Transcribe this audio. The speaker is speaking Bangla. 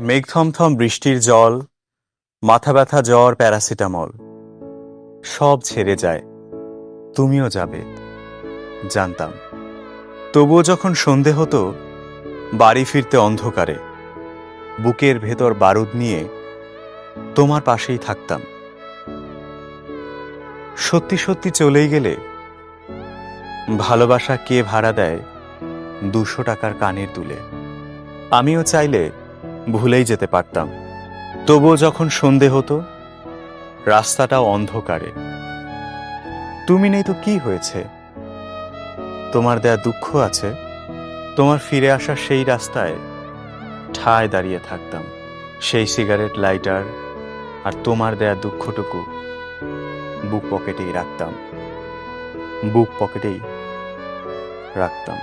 মেঘথমথম বৃষ্টির জল, মাথা ব্যথা জ্বর, প্যারাসিটামল, সব ছেড়ে যায়। তুমিও যাবে, জানতাম। তবুও যখন সন্ধে হতো, বাড়ি ফিরতে অন্ধকারে, বুকের ভেতর বারুদ নিয়ে তোমার পাশেই থাকতাম। সত্যি সত্যি চলেই গেলে, ভালোবাসা কে ভাড়া দেয় দুশো টাকার কানের তুলে আমিও চাইলে ভুলেই যেতে পারতাম। তবুও যখন সন্ধে হতো রাস্তাটাও অন্ধকারে। তুমি নেই তো কি হয়েছে? তোমার দেয়া দুঃখ আছে, তোমার ফিরে আসার সেই রাস্তায় ঠায় দাঁড়িয়ে থাকতাম। সেই সিগারেট লাইটার আর তোমার দেয়া দুঃখটুকু বুক পকেটেই রাখতাম। বুক পকেটেই রাখতাম।